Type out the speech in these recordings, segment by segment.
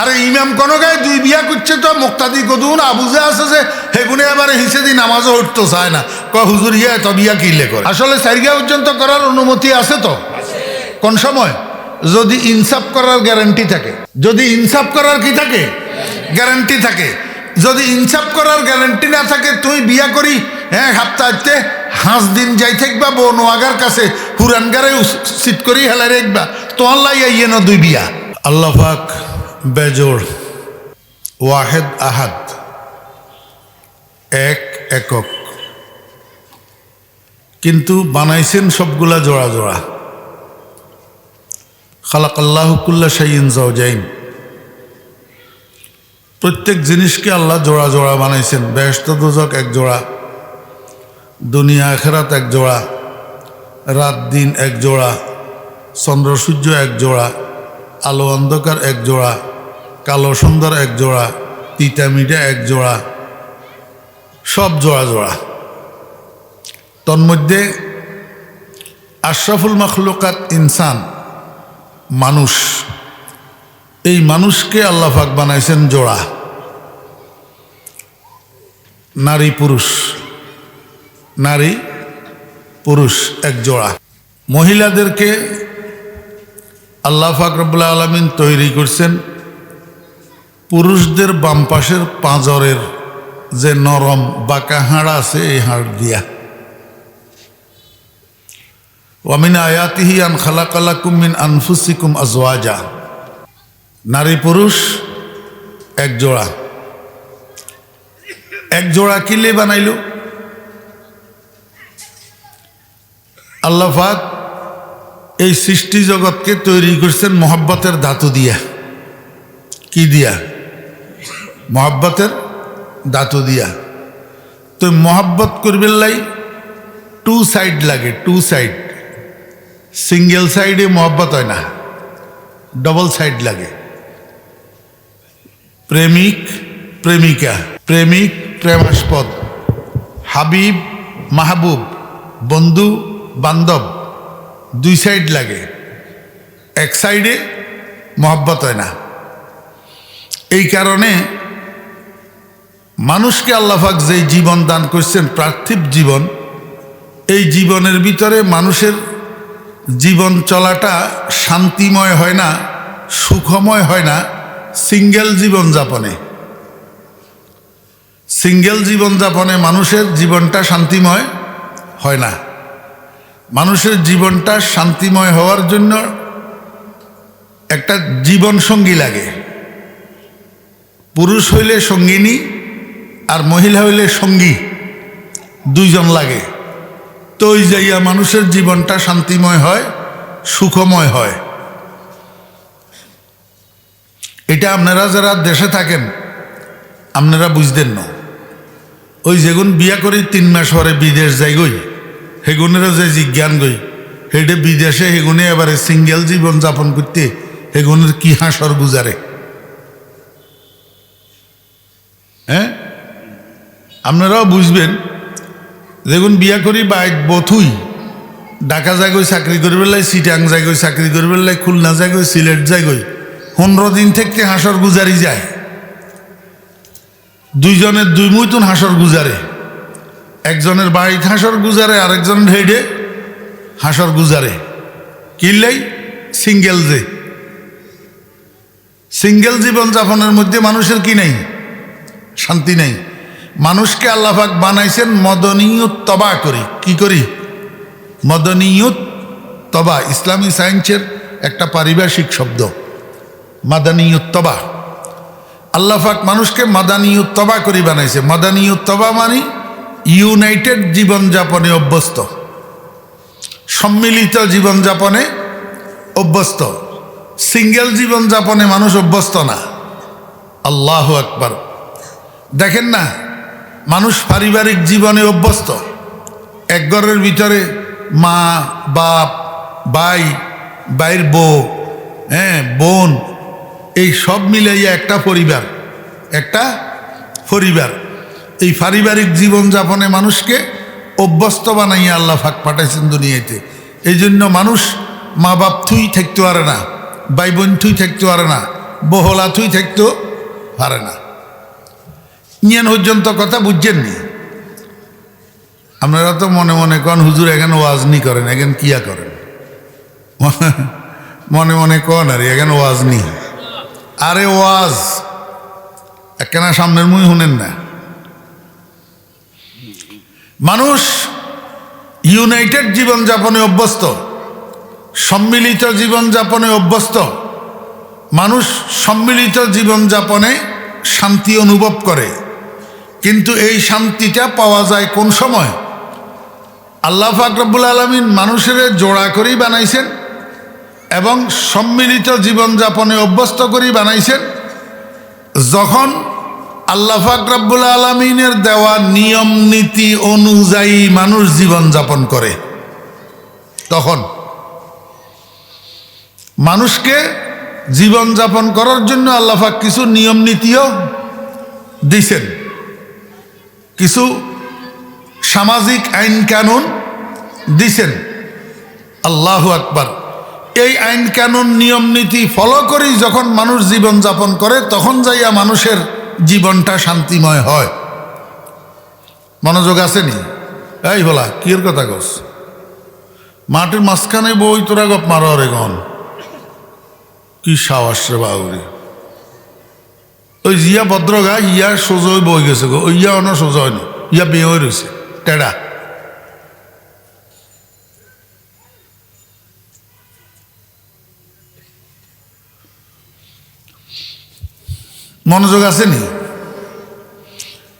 আরে ইমাম কোনো গায়ে দুই বিয়া করছে তো, মুক্তাদি কদুন আবুজে আছে যে হেগুনে এবারে হিসে দি নামাজও উঠতে, চায় না। ক হুজুর ইয়ে তো বিয়া কিনলে করে? আসলে সারিগা পর্যন্ত করার অনুমতি আছে তো? কোন সময়? যদি ইনসাফ করার গ্যারান্টি থাকে। যদি ইনসাফ করার কি থাকে? গ্যারান্টি থাকে। যদি ইনসাফ করার গ্যারান্টি না থাকে, তুই বিয়া করি হ্যাঁ হাপ্তাহতে হাঁস দিন যাই থাকবা বো নোয়াগার কাছে হুরানগারে সিট করি হেলাই রাখবা তো আল্লাহ ইয়ে না দুই বিয়া। আল্লাহ পাক বেজোড়। ওয়াহেদ আহাদ। এক একক। কিন্তু বানাইছেন সবগুলা জোড়া জোড়া। খালাক আল্লাহকুল্লা সাইন জাউজাইন প্রত্যেক জিনিসকে আল্লাহ জোড়া জোড়া বানাইছেন। ব্যস্ত দোজক এক জোড়া। দুনিয়া আখেরাত এক জোড়া। রাত দিন এক জোড়া। চন্দ্র সূর্য এক জোড়া। আলো অন্ধকার এক জোড়া। কালো সুন্দর এক জোড়া, তিতা মিঠা এক জোড়া, সব জোড়া জোড়া। তন্মধ্যে আশরাফুল মখলুকাত ইনসান, মানুষ। এই মানুষকে আল্লাহ পাক বানাইছেন জোড়া। নারী পুরুষ। নারী পুরুষ এক জোড়া। মহিলাদেরকে আল্লাহ পাক রব্বুল্লা আলমিন তৈরি করছেন পুরুষদের বাম পাশের পাঁজরের যে নরম বাঁকা হাড় আছে, এই হাড় দিয়া। ওয়ামিন আয়াতিহি আন খালাকালাকুম মিন আনফুসিকুম আজওয়াজা। নারী পুরুষ, এক জোড়া। এক জোড়া কিলে বানাইল? আল্লাহাক এই সৃষ্টি জগৎকে তৈরি করছেন মোহাব্বতের ধাতু দিয়া। কি দিয়া? মোহাব্বতের ধাতু দিয়া। তো মোহাব্বত করবেন লাই টু সাইড লাগে টু সাইড সিঙ্গেল সাইডে মোহাব্বত হয় না ডবল সাইড লাগে। প্রেমিক, প্রেমিকা, প্রেমিক, প্রেমাস্পদ। হাবিব, মাহবুব, বন্ধু, বান্ধব, দুই সাইড লাগে। এক সাইডে মহব্বত হয় না। এই কারণে মানুষকে আল্লাহাক যেই জীবন দান করছেন পার্থিব জীবন, এই জীবনের ভিতরে মানুষের জীবন চলাটা শান্তিময় হয় না, সুখময় হয় না, সিঙ্গেল জীবন জীবনযাপনে সিঙ্গেল জীবন জীবনযাপনে মানুষের জীবনটা শান্তিময় হয় না। মানুষের জীবনটা শান্তিময় হওয়ার জন্য একটা জীবন সঙ্গী লাগে। পুরুষ হইলে সঙ্গিনী আর মহিলা হইলে সঙ্গী। দুইজন লাগে। তো ওই যাইয়া মানুষের জীবনটা শান্তিময় হয়, সুখময় হয়। এটা আপনারা যারা দেশে থাকেন, আপনারা বুঝতেন না। ওই যেগুন বিয়া করি তিন মাস পরে বিদেশ যাই গই হেগুনেরও যে জিজ্ঞান গই হেডে বিদেশে হেগুনে এবারে সিঙ্গেল জীবন যাপন করতে হেগুনের কি হাসর গুজারে? হ্যাঁ? আপনারাও বুঝবেন, দেখুন বিয়া করি বা বথুই, ঢাকা যাগই চাকরি করবে লাই সিটাং যাগই চাকরি করবে লাই, খুলনা যাগই সিলেট যাগই পনেরো দিন থেকে হাসর গুজারি যায়। দুইজনের দুই মুইতুন হাসর গুজারে। একজনের বাড়িতে হাসর গুজারে আরেকজনের হেডে হাসর গুজারে। কিনলেই সিঙ্গেল যে। সিঙ্গেল জীবনযাপনের মধ্যে মানুষের কি নেই? শান্তি নেই। মানুষকে আল্লাহাক বানাইছেন মদনীয়ত তবা করি। কি করি? মদনীয়ত তবা, ইসলামী সায়েন্সের একটা পারিভাষিক শব্দ। মাদানীয়ত তবা। আল্লাহাক মানুষকে মাদানীয় তবা করি বানাইছে। মাদানীয় তবা মানে ইউনাইটেড জীবনযাপনে অভ্যস্ত। সম্মিলিত জীবনযাপনে অভ্যস্ত। সিঙ্গেল জীবনযাপনে মানুষ অভ্যস্ত না। আল্লাহ আকবার। দেখেন না মানুষ পারিবারিক জীবনে অভ্যস্ত। এক ঘরের ভিতরে মা, বাপ, ভাই বাইর বউ হ্যাঁ বোন, এই সব মিলাইয়া একটা পরিবার একটা পরিবার। এই পারিবারিক জীবনযাপনে মানুষকে অভ্যস্ত বানাইয়া আল্লাহ ফাঁক পাঠাইছেন দুনিয়াতে। এই জন্য মানুষ মা বাপ থুই থাকতে পারে না ভাই বোন থুই থাকতে পারে না বহলা থুই থাকতেও পারে না। ইয়েন পর্যন্ত কথা বুঝছেননি আপনারা তো মনে মনে কন, হুজুর এখানে ওয়াজনি করেন, এখানে কিয়া করেন। মনে মনে কন, আর এখানে ওয়াজনি আরে ওয়াজ, একখানা সামনের মুই শুনেন না। মানুষ ইউনাইটেড জীবনযাপনে অভ্যস্ত, সম্মিলিত জীবনযাপনে অভ্যস্ত, মানুষ সম্মিলিত জীবনযাপনে শান্তি অনুভব করে। কিন্তু এই শান্তিটা পাওয়া যায় কোন সময়? আল্লাহ ফাকরবুল আলমিন মানুষের জোড়া করেই বানাইছেন এবং সম্মিলিত জীবনযাপনে অভ্যস্ত করেই বানাইছেন। যখন আল্লাহ ফাকরাবুল আলমিনের দেওয়া নিয়ম, নীতি অনুযায়ী মানুষ জীবনযাপন করে, তখন মানুষকে জীবনযাপন করার জন্য আল্লাহাক কিছু নিয়ম, নীতিও দিছেন। কিছু সামাজিক আইন কানুন দিছেন। আল্লাহ আকবার। এই আইন কানুন নিয়ম নীতি ফলো করেই যখন মানুষ জীবন যাপন করে, তখন যাইয়া মানুষের জীবনটা শান্তিময় হয়। মনোযোগ আসেনি এই বলা কির কথা কস? মাটির মাঝখানে বই তোরা গপ মারো রে গন কি সাহস রে বাউরি। ওই জিয়া ভদ্রগা, ইয়া সোজই বই গেছে ওই ইয়া অন সোজা হয়নি। ইয়া বিয়ে হয়ে রয়েছে টেডা মনোযোগ আসেনি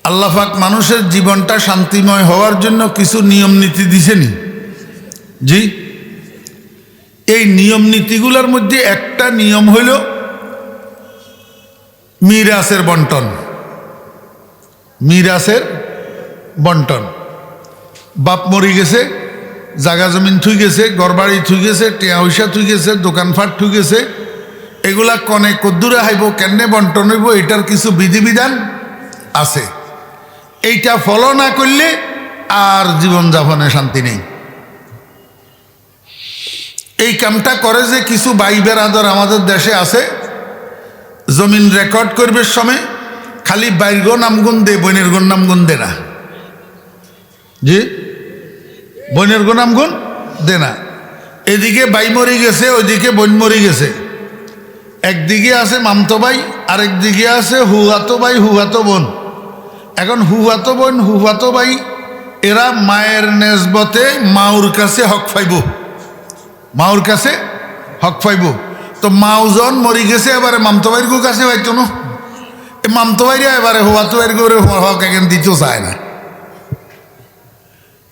আল্লাহাক মানুষের জীবনটা শান্তিময় হওয়ার জন্য কিছু নিয়ম নীতি দিছেনি জি। এই নিয়ম নীতিগুলোর মধ্যে একটা নিয়ম হইল মিরাসের বন্টন। মিরাসের বন্টন। বাপ মরি গেছে, জাগা জমিন থুই গেছে গড়বাড়ি থুই গেছে, টিয়া হইসা থুই গেছে, দোকানপাট থুই গেছে। এগুলা কনে কদ্দুরে হাইব কেনে বন্টন হইব, এটার কিছু বিধিবিধান আছে। এইটা ফলো না করলে আর জীবনযাপনে শান্তি নেই। এই কামটা করে যে কিছু ভাই বেরাদর আমাদের দেশে আছে জমিন রেকর্ড করবে সময়, খালি বাইর গো নামগুন দে বইনের গুণ নামগুন দে না জি? বইনের গো নামগুন দে না এদিকে বাই মরি গেছে, ওইদিকে বইন মরি গেছে। একদিকে আছে মামতো ভাই আরেক দিকে আছে হুহাতো ভাই হুহাতো বোন। এখন হুহাতো বোন হুহাতো ভাই এরা মায়ের নেজবতে মাউর কাছে হক ফাইব। মাউর কাছে হক পাইব তো মাউজন মরি গেছে এবারে মামতো ভাইয়ের গো কাছে পাইতো না? এই মামতো ভাইরা এবারে হুয়াতো ভাইয়ের গোরে হক এখন দিতেও চায় না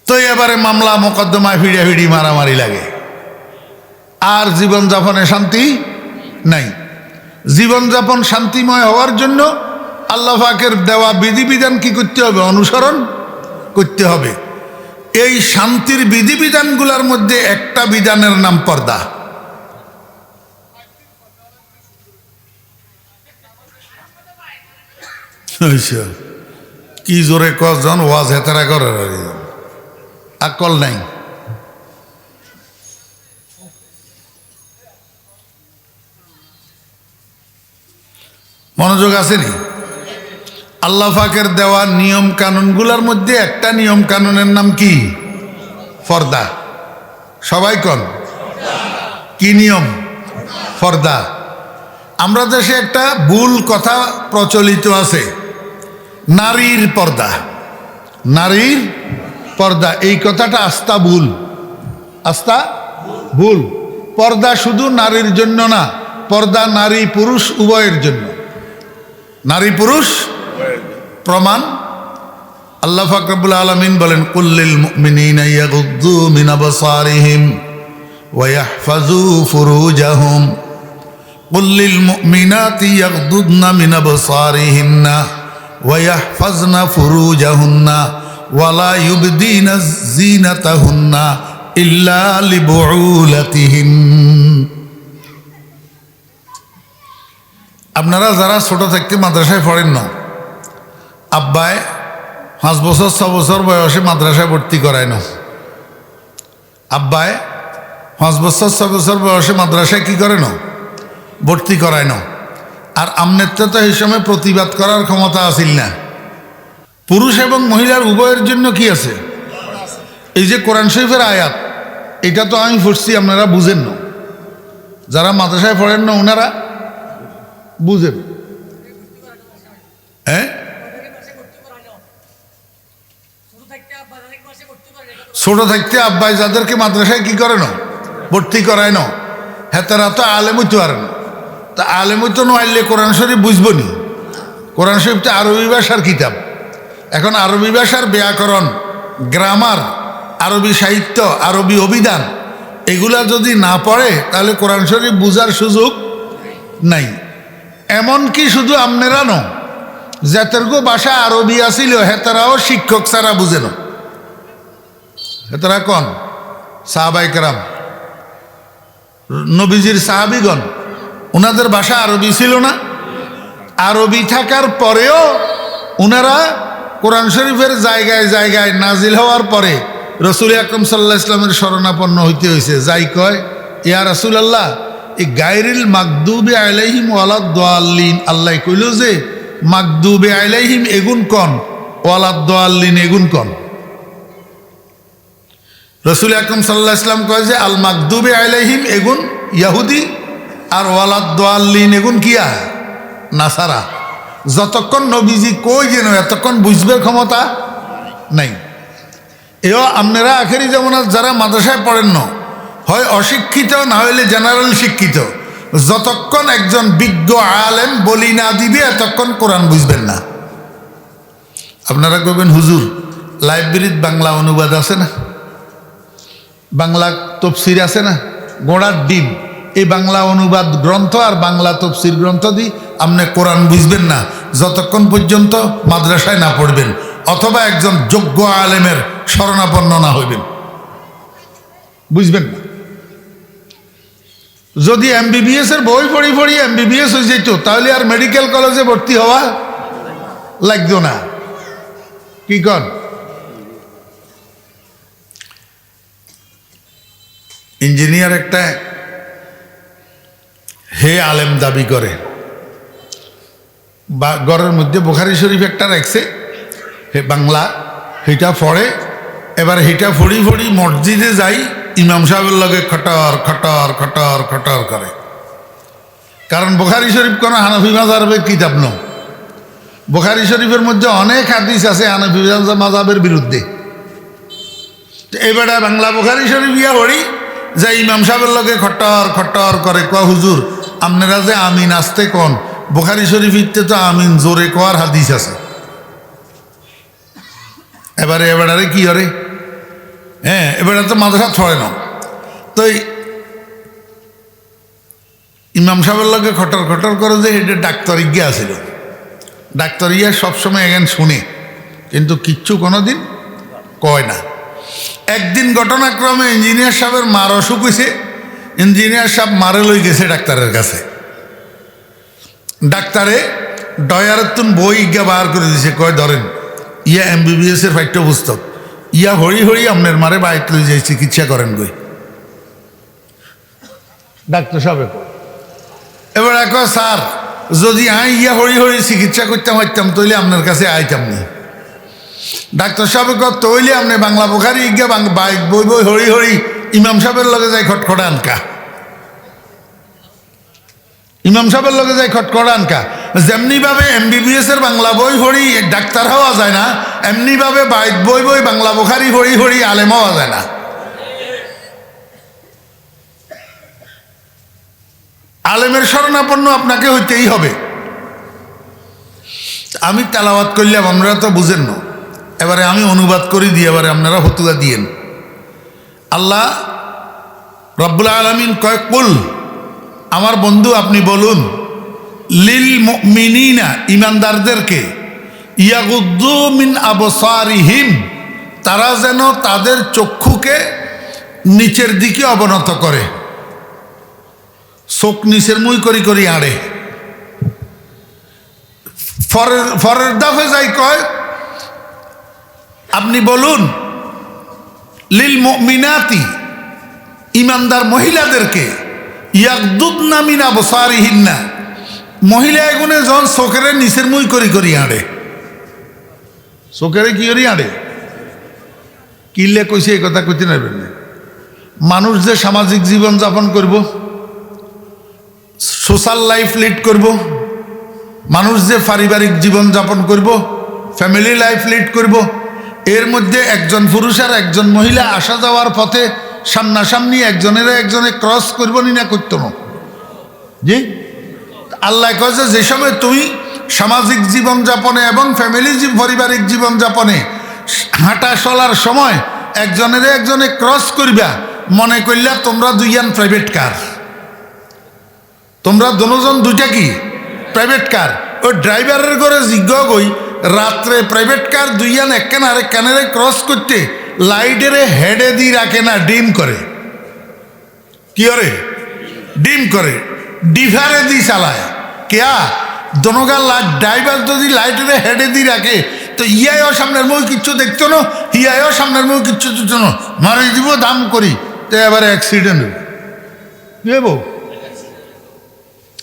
তো এবারে মামলা মোকদ্দমায় ফিড়ে ফিড়ি মারামারি লাগে। আর জীবনযাপনে শান্তি? নাই। জীবনযাপন শান্তিময় হওয়ার জন্য আল্লাহ পাকের দেওয়া বিধিবিধান কি করতে হবে? অনুসরণ করতে হবে। এই শান্তির বিধিবিধানগুলোর মধ্যে একটা বিধানের নাম পর্দা। কি জোরে কজন ওয়াজ হেতারা করে আকল নাই। মনোযোগ আসেনি আল্লাহ ফাকের দেওয়া নিয়ম কানুনগুলোর মধ্যে একটা নিয়ম কানুনের নাম কি? ফর্দা। সবাই কন? কি নিয়ম? ফর্দা। আমরা দেশে একটা ভুল কথা প্রচলিত আছে। নারীর পর্দা। নারীর পর্দা, এই কথাটা আস্থা ভুল। আস্থা ভুল। পর্দা শুধু নারীর জন্য না, পর্দা নারী পুরুষ উভয়ের জন্য। নারী পুরুষ প্রমাণ। আল্লাহ ফাকরাবুল আলমিন বলেন কুল্লিল মিন ফুরুজাহুম। কুল্লিল মুমিনাতি ইয়াগদুদনা মিন আবসারিহিন্না ওয়া ইয়াহফাজনা ফুরুজাহুন্না ওয়ালা ইউবদিনা জিনাতাহুন্না ইল্লা লিবুউলাতিহিন আপনারা যারা ছোট থাকতে মাদ্রাসায় পড়েন না আব্বায় পাঁচ বছর, ছ বছর বয়সে মাদ্রাসায় ভর্তি করায় না। আব্বায় পাঁচ বছর, ছ বছর বয়সে মাদ্রাসায় কি করে না? ভর্তি করায় না। আর আমনেরটা তো এই সময় প্রতিবাদ করার ক্ষমতা আসিল না। পুরুষ এবং মহিলার উভয়ের জন্য কি আছে? এই যে কোরআন শরীফের আয়াত, এটা তো আমি পড়ছি, আপনারা বুঝেন না। যারা মাদ্রাসায় পড়েন না, ওনারা বুঝেন। হ্যাঁ? ছোট থাকতে আব্বাই যাদেরকে মাদ্রাসায় কি করে না? ভর্তি করায় না। হ্যাঁ তারা তো আলেম হইতে পারে না। তা আলেম তো নইলে কোরআন শরীফ বুঝব নি? কোরআন শরীফ তো আরবি ভাষার কিতাব। এখন আরবি ভাষার ব্যাকরণ, গ্রামার, আরবি সাহিত্য, আরবি অভিধান, এগুলা যদি না পড়ে, তাহলে কোরআন শরীফ বুঝার সুযোগ নাই। এমনকি শুধু আপনারা ন যাতেরগো ভাষা আরবি আসিল হেতারাও শিক্ষক ছাড়া বুঝে না হেতারা কন? সাহাবাই কেরাম। নবীজির সাহাবিগণ ওনাদের ভাষা আরবি ছিল না। আরবি থাকার পরেও ওনারা কোরআন শরীফের জায়গায় জায়গায় নাজিল হওয়ার পরে রসুল আকরম সাল্লাহ ইসলামের শরণাপন্ন হইতে হয়েছে যাই কয়, ইয়া রসুল আল্লাহ এই গায়রিল মাকদুবে আলাইহিম ওয়ালাদ দোয়াল্লিন আল্লাহ কইল যে মাকদুবে আলাইহিম এগুন কন ওয়ালাদ দোয়াল্লিন এগুন কন। রসুল আকরম সাল্লাহ ইসলাম কয় যে আল মাকদুবে আলাইহিম এগুন ইয়াহুদি আর ওয়ালাদ দোয়াল্লিন, এগুন কিয়া নাসারা। যতক্ষণ নবীজি কই যেন, এতক্ষণ বুঝবে ক্ষমতা? নাই। এও আপনারা আখেরি যেমন যারা মাদ্রাসায় পড়েন না, হয় অশিক্ষিত, না হইলে জেনারেল শিক্ষিত, যতক্ষণ একজন বিজ্ঞ আলেম বলি না দিবে, এতক্ষণ কোরআন বুঝবেন না। আপনারা কবেন হুজুর, লাইব্রেরিত বাংলা অনুবাদ আছে না? বাংলা তফসির আছে না? গোড়ার ডিম এই বাংলা অনুবাদ গ্রন্থ আর বাংলা তফসির গ্রন্থ দিয়ে আপনি কোরআন বুঝবেন না। যতক্ষণ পর্যন্ত মাদ্রাসায় না পড়বেন, অথবা একজন যোগ্য আলেমের শরণাপন্ন না হইবেন। বুঝবেন না? যদি এমবিবিএস এর বই পড়ি পড়ি এমবিবিএস হয়ে যেত, তাহলে আর মেডিকেল কলেজে ভর্তি হওয়া লাগতো না। কি কন? ইঞ্জিনিয়ার একটা হে আলেম দাবি করে। বা ঘরের মধ্যে বোখারি শরীফ একটা রাখছে, হে বাংলা সেটা পড়ে, এবার হেটা ফড়ি ফড়ি মসজিদে যাই, ইমাম সাহেবের লগে খটর খটর খটর খটর করে। কারণ বোখারি শরীফ কোনো হানফি মাজাবের কিতাব ন বোখারি শরীফের মধ্যে অনেক হাদিস আছে হানফি মাজাবের বিরুদ্ধে। এবারে বাংলা বোখারি শরীফ ইয়া হরি যে ইমাম সাহেবের লগে খটর খটর করে ক হুজুর আপনারা যে আমিন আসতে কন? বোখারি শরীফ ইতে তো আমিন জোরে কোয়ার হাদিস আছে। এবারে এবারে কি করে হ্যাঁ এবারে তো মাদ্রাসা ছড়ে না। তো ইমাম সাহেবের লগে খটর খটর করে যে এটা ডাক্তার ইজ্ঞা আছিল ডাক্তার ইয়া সবসময় এখান শুনে, কিন্তু কিচ্ছু কোনো দিন কয় না। একদিন ঘটনাক্রমে ইঞ্জিনিয়ার সাহেবের মার অসুখ হয়েছে ইঞ্জিনিয়ার সাহেব মারে লই গেছে ডাক্তারের কাছে। ডাক্তারে ডয়ারের তুন বই ইজ্ঞা বার করে দিছে, কয় ধরেন, ইয়া এমবিবিএস এর পাঠ্য পুস্তক ইয়া হরি হরি আপনার মারে বাইক লই যাই চিকিৎসা করেন গই ডাক্তার সাহেব এবার এক স্যার, যদি আই ইয়া হরি হরি চিকিৎসা করতাম হইতাম তৈলে আপনার কাছে আইতাম নি। ডাক্তার সাহেব তৈলে আপনি বাংলা বোখারি ইজ্ঞা বাইক বই বই হরি হরি ইমাম সাহেবের লগে যাই খটখটা আনকা। ইমাম সাহেবের লগে যাই খটখটা আনকা যেমনি ভাবে এমবিবিএস এর বাংলা বই হরি ডাক্তার হওয়া যায় না, এমনিভাবে বাইক বই বই বাংলা বোখারি হরি হরি আলেম হওয়া যায় না। আলেমের শরণাপন্ন আপনাকে হইতেই হবে। আমি তেলাওয়াত করলাম, আপনারা তো বুঝেন না। এবারে আমি অনুবাদ করি দিয়ে এবারে আপনারা হতুয়া দিয়েন। আল্লাহ রব্বুল আলমিন কয়েক কুল আমার বন্ধু, আপনি বলুন, লিল মিনিনা ইমানদারদেরকে, ইয়াগুদ্দু মিন আবসারিহিম, তারা যেন তাদের চক্ষুকে নিচের দিকে অবনত করে। চোখ নিচের মুই করি করি আড়ে। ফরের ফরের দাফে যাই কয়, আপনি বলুন, লিল মিনাতি ইমানদার মহিলাদেরকে ইয়াকদুদ নামিনা বসারিহিন্না মহিলা এগুনে যখন চোখের নিচের মুই করি করি আঁড়ে। চোখের কি করি আঁড়ে? কিনলে কইছে এই কথা কইতে নেবেন না। মানুষ যে সামাজিক জীবন যাপন করব, সোশ্যাল লাইফ লিড করব, মানুষ যে পারিবারিক জীবন যাপন করব, ফ্যামিলি লাইফ লিড করব, এর মধ্যে একজন পুরুষ আর একজন মহিলা আসা যাওয়ার পথে সামনাসামনি একজনের একজনে ক্রস করব নি না করতো না। জি? আল্লাহ কয় যে সময় তুমি সামাজিক জীবন যাপনে এবং ফ্যামিলি পারিবারিক জীবন যাপনে হাঁটা চলার সময় একজনের একজনে ক্রস করিবা, মনে করলা তোমরা দুইয়ান প্রাইভেট কার তোমরা দুজন, দুইটা কি? প্রাইভেট কার ওই ড্রাইভারের ঘরে জিজ্ঞ গই রাত্রে প্রাইভেট কার দুইয়ান আরেক কানের ক্রস করতে লাইটের হেডে দিয়ে রাখে না, ডিম করে। কি করে ডিম করে। ডিভারে দি চালায়। কেয়া? দনগা ড্রাইভার যদি লাইটের হেডে দিয়ে রাখে, তো ইয়াইও সামনের মুখ কিচ্ছু দেখতো না ইয়াইও সামনের মুখ কিচ্ছু দেখতো না। মারি দিব, দাম করি। তো এবারে অ্যাক্সিডেন্ট হব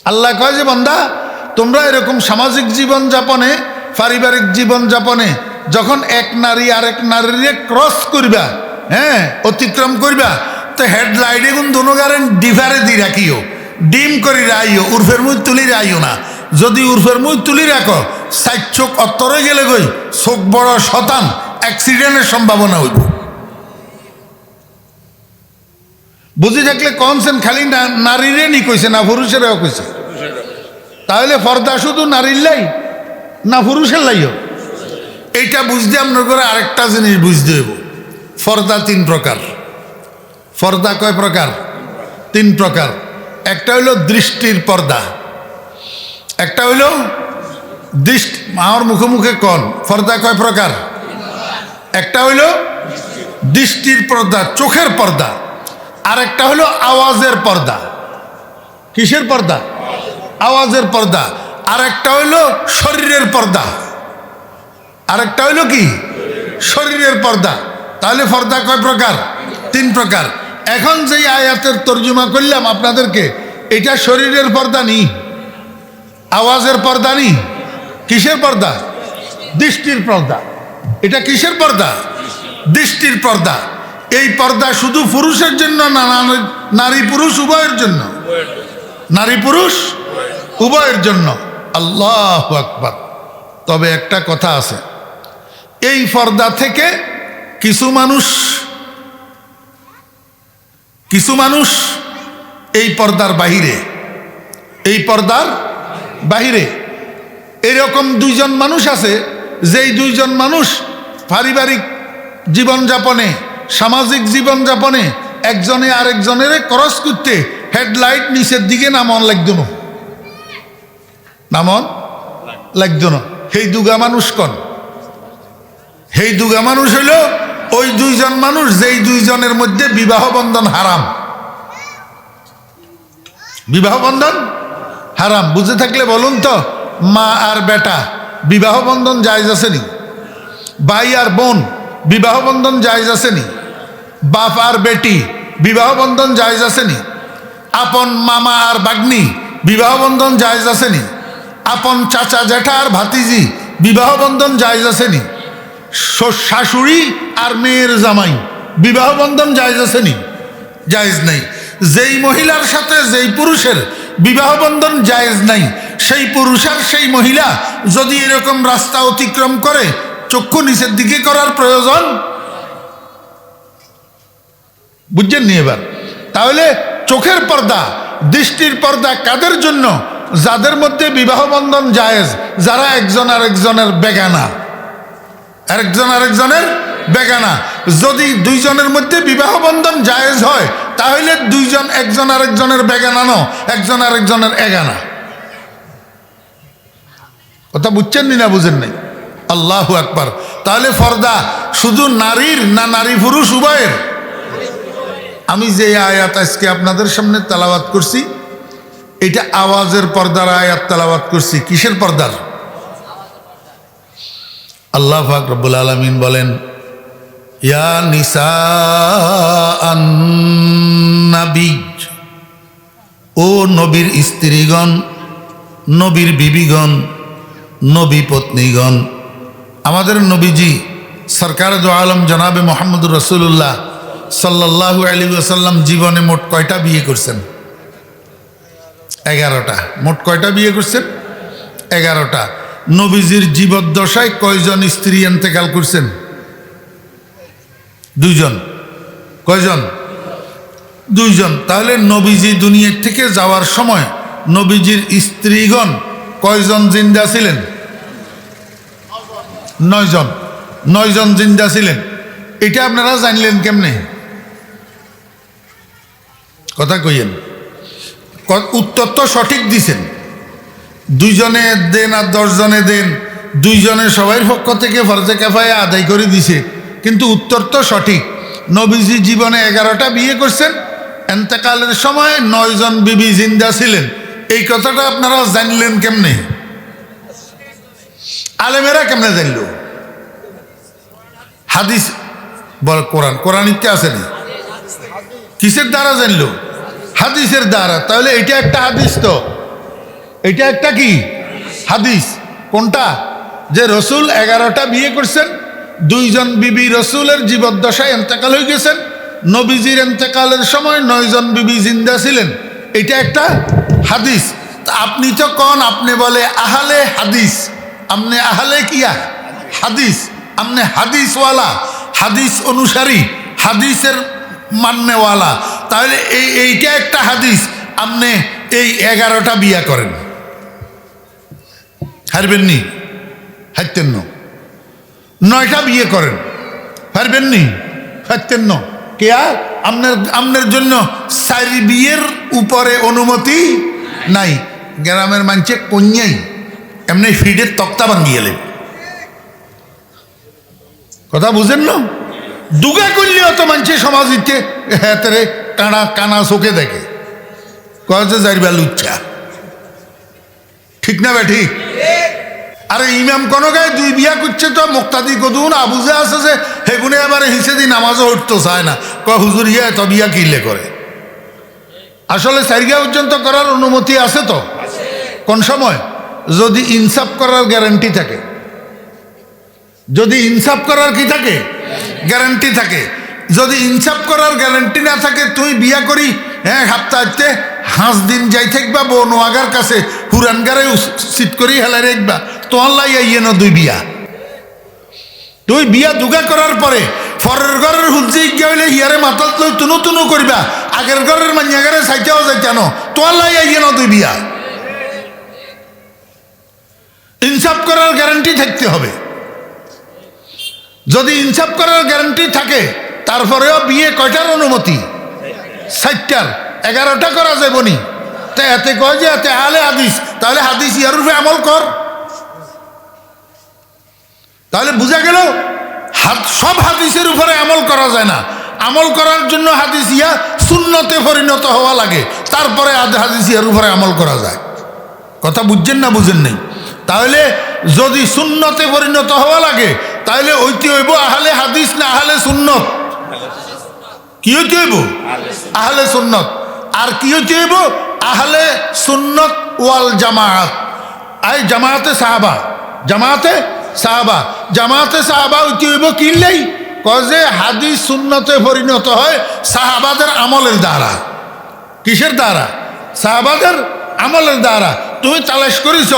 আল্লাহ কয় যে, বন্দা, তোমরা এরকম সামাজিক জীবন যাপনে, পারিবারিক জীবন যাপনে যখন এক নারী আরেক নারীরে ক্রস করবা হ্যাঁ অতিক্রম করবা, তো হেডলাইটে গুণ দোনো গারেন ডিভারে দি রাখিও, ডিম করি রাইও, উর্ফের মুখ তুলি রাইও না। যদি উর্ফের মুখ তুলি রাখো, সাইড চোখ অত্তরে গেলে গই চোখ বড় শতান অ্যাক্সিডেন্টের সম্ভাবনা হইব। বুঝি থাকলে কনসেন খালি না- নারীরে নি কইছে, না পুরুষেরাও কইছে? তাহলে পর্দা শুধু নারীর লাই, না পুরুষের লাইও? এইটা বুঝতে আপনার করে আরেকটা জিনিস বুঝতে হইব। ফর্দা তিন প্রকার। ফর্দা কয় প্রকার? তিন প্রকার। একটা হইল দৃষ্টির পর্দা। একটা হইল দৃষ্টি আমার মুখে মুখে কন? পর্দা কয় প্রকার? একটা হইল দৃষ্টির পর্দা, চোখের পর্দা। আর একটা হলো আওয়াজের পর্দা। কিসের পর্দা? আওয়াজের পর্দা। আর একটা হইল শরীরের পর্দা। আর একটা হইল কি? শরীরের পর্দা। তাহলে পর্দা কয় প্রকার? তিন প্রকার। এখন যেই আয়াতের তর্জমা করলাম আপনাদেরকে, এটা শরীরের পর্দা নি? আওয়াজের পর্দা নি? কিসের পর্দা? দৃষ্টির পর্দা। এটা কিসের পর্দা? দৃষ্টির পর্দা। এই পর্দা শুধু পুরুষের জন্য না- নারী পুরুষ উভয়ের জন্য? নারী পুরুষ উভয়ের জন্য। আল্লাহ আকবার। তবে একটা কথা আছে। এই পর্দা থেকে কিছু মানুষ কিছু মানুষ এই পর্দার বাহিরে, এই পর্দার বাহিরে। এরকম দুইজন মানুষ আছে, যেই দুইজন মানুষ পারিবারিক জীবনযাপনে, সামাজিক জীবনযাপনে একজনে আরেকজনের ক্রস করতে হেডলাইট নিচের দিকে নামন লাগতো না। নামন লাগতো না। সেই দুগা মানুষ কন? সেই দুগা মানুষ হইল, ওই দুইজন মানুষ যেই দুইজনের মধ্যে বিবাহ বন্ধন হারাম। বিবাহ বন্ধন হারাম। বুঝে থাকলে বলুন তো, মা আর বেটা, বিবাহ বন্ধন জায়জ আছে নি? ভাই আর বোন, বিবাহ বন্ধন জায়জ আছে নি? বাপ আর বেটি, বিবাহ বন্ধন জায়জ আছে নি? আপন মামা আর বাগ্নি বিবাহ বন্ধন জায়জ আছে নি? আপন চাচা জেঠা আর ভাতিজি, বিবাহ বন্ধন জায়জ আছে নি? শ- শাশুড়ি আর মেয়ের জামাই। বিবাহ বন্ধন জায়জ আছে নি? জায়েজ নাই। যেই মহিলার সাথে যেই পুরুষের বিবাহ বন্ধন জায়েজ নাই, সেই পুরুষ আর সেই মহিলা যদি এরকম রাস্তা অতিক্রম করে, চক্ষু নিচের দিকে করার প্রয়োজন? বুঝছেন নি এবার? তাহলে চোখের পর্দা, দৃষ্টির পর্দা কাদের জন্য? যাদের মধ্যে বিবাহ বন্ধন জায়েজ, যারা একজন আর একজনের বেগানা। আরেকজন আরেকজনের বেগানা। যদি দুইজনের মধ্যে বিবাহ বন্ধন জায়েজ হয়, তাহলে দুইজন একজন আরেকজনের বেগানা নো একজন আরেকজনের এগানা। কথা বুঝছেন নি বুঝেন নাই? আল্লাহ আকবার। তাহলে ফর্দা, শুধু নারীর না নারী পুরুষ উভয়ের? আমি যে আয়াত আজকে আপনাদের সামনে তালাবাত করছি, এটা আওয়াজের পর্দার আয়াত তালাবাত করছি। কিসের পর্দার? আল্লাহ পাক রব্বুল আলমিন বলেন, ইয়া নিসা ও নবীর স্ত্রীগণ, নবীর বিবিগণ, নবী পত্নীগণ, আমাদের নবীজি সরকার দো আলম জনাবে মোহাম্মদুর রসুল্লাহ সাল্লাহু আলী আসাল্লাম জীবনে মোট কয়টা বিয়ে করছেন? এগারোটা। মোট কয়টা বিয়ে করছেন? এগারোটা। নবীজির জীবদ্দশায় কয়জন স্ত্রী এন্তেকাল করছেন? দুইজন। কয়জন? দুইজন। তাহলে নবীজি দুনিয়ার থেকে যাওয়ার সময় নবীজির স্ত্রীগণ কয়জন জিন্দা ছিলেন? নয়জন। নয়জন জিন্দা ছিলেন। এটা আপনারা জানলেন কেমনে? কথা কইয়েন। ক- উত্তর তো সঠিক দিছেন। দুইজনে দেন আর দশজনে দেন দুইজনে সবাই পক্ষ থেকে ফরজে কাফায় আদায় করে দিছে। কিন্তু উত্তর তো সঠিক। নবীজি জীবনে এগারোটা বিয়ে করছেন, এন্তেকালের সময় নয়জন বিবি জিন্দা ছিলেন। এই কথাটা আপনারা জানলেন কেমনে? আলেমেরা কেমনে জানল? হাদিস বল, কোরআন কোরআন ইত্যা আছে নি? কিসের দ্বারা জানল? হাদিসের দ্বারা। তাহলে এটা একটা হাদিস তো। এটা একটা কি? হাদিস। কোনটা? যে রসুল এগারোটা বিয়ে করছেন, দুইজন বিবি রসুলের জীবদ্দশায় এন্তেকাল হয়ে গেছেন, নবীজির এন্তেকালের সময় নয়জন বিবি জিন্দা ছিলেন। এটা একটা হাদিস। আপনি তো কন, আপনি বলে আহালে হাদিস। আপনি আহালে কিয়া? হাদিস। আপনি হাদিসওয়ালা। হাদিস অনুসারী। হাদিসের মান্যওয়ালা। তাহলে এই, এইটা একটা হাদিস। আপনি এই এগারোটা বিয়া করেন। হারবেন নি হারতেন ন। নয়টা বিয়ে করেন। হারবেননি হারতেন ন। কে আপনার আপনার জন্য সারি বিয়ের উপরে অনুমতি নাই। গ্রামের মানুষে কন্যাই। এমনি ফিডের তক্তা ভাঙিয়ে এলেন কথা বুঝেন না? দুগা করলেও তো মানুষে সমাজ দিচ্ছে। হ্যাঁ কানা কানা চোখে দেখে। কয় যে যাইবা লুচ্ছা ঠিক না বে ঠিক? আরে ইমাম কোনো দুই বিয়া করছে তো, মুক্তাদি কদুন আবুজে আছে যে হেগুনে এবারে হিসে দি নামাজও উঠতে, চায় না। কয়, হুজুর ইয়ে তো বিয়া কিনলে করে? আসলে সারিগা পর্যন্ত করার অনুমতি আছে তো? কোন সময়? যদি ইনসাফ করার গ্যারান্টি থাকে। যদি ইনসাফ করার কি থাকে? গ্যারান্টি থাকে। যদি ইনসাফ করার গ্যারান্টি না থাকে, তুই বিয়া করি হ্যাঁ হাপ্তাহতে হাঁস দিন যাই থাকবা, বউ নোয়াগার কাছে হুরানগারে সিট করি হেলাই রাখবা। তোমার লাই ইয়ে না দুই বিয়া। তুই বিয়া দুগা করার পরে ফরের ঘরের হুলছে গিয়া হইলে হিয়ারে মাথাত লই তুনু তুনু করবা। আগের ঘরের মানিয়াগারে সাইতেও যাইতানো তোমার লাই ইয়ে না দুই বিয়া। ইনসাফ করার গ্যারান্টি থাকতে হবে। যদি ইনসাফ করার গ্যারান্টি থাকে, তারপরেও বিয়ে কয়টার অনুমতি? ষাটটার এগারোটা করা যাবে নি। তা এতে কয় যে এতে আলে হাদিস, তাহলে হাদিস ইয়ার রূপে আমল কর। তাহলে বুঝা গেল, হাত সব হাদিসের উপরে আমল করা যায় না। আমল করার জন্য হাদিস ইয়া শূন্যতে পরিণত হওয়া লাগে, তারপরে হাদিস ইয়ার উপরে আমল করা যায়। কথা বুঝছেন না বুঝেন নেই? তাহলে যদি শূন্যতে পরিণত হওয়া লাগে, তাহলে ওইটি হইব আহলে হাদিস না আহলে সুন্নত। কি হইতে হইব আহলে সুন্নত। আর কি হইতে হইব আহলে সুন্নত ওয়াল জামায়াত আই জামায়াতে সাহাবা। জামায়াতে সাহাবা। জামায়াতে সাহাবা হইতে হইব কিনলেই কজে হাদিস সুন্নতে পরিণত হয় সাহাবাদের আমলের দ্বারা। কিসের দ্বারা? সাহাবাদের আমলের দ্বারা। তুমি তালাশ করেছ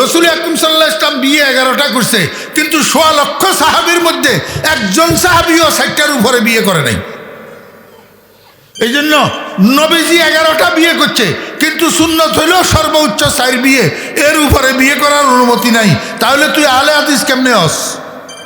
রসুল আকরম সাল্লাহ ইসলাম বিয়ে এগারোটা করছে কিন্তু সোয়া লক্ষ সাহাবির মধ্যে একজন সাহাবিও ষাটটার উপরে বিয়ে করে নাই। এই জন্য নবীজি এগারোটা বিয়ে করছে, কিন্তু সুন্নত হইল সর্বোচ্চ সাইর বিয়ে। এর উপরে বিয়ে করার অনুমতি নাই। তাহলে তুই আলে আদিস কেমনে হস?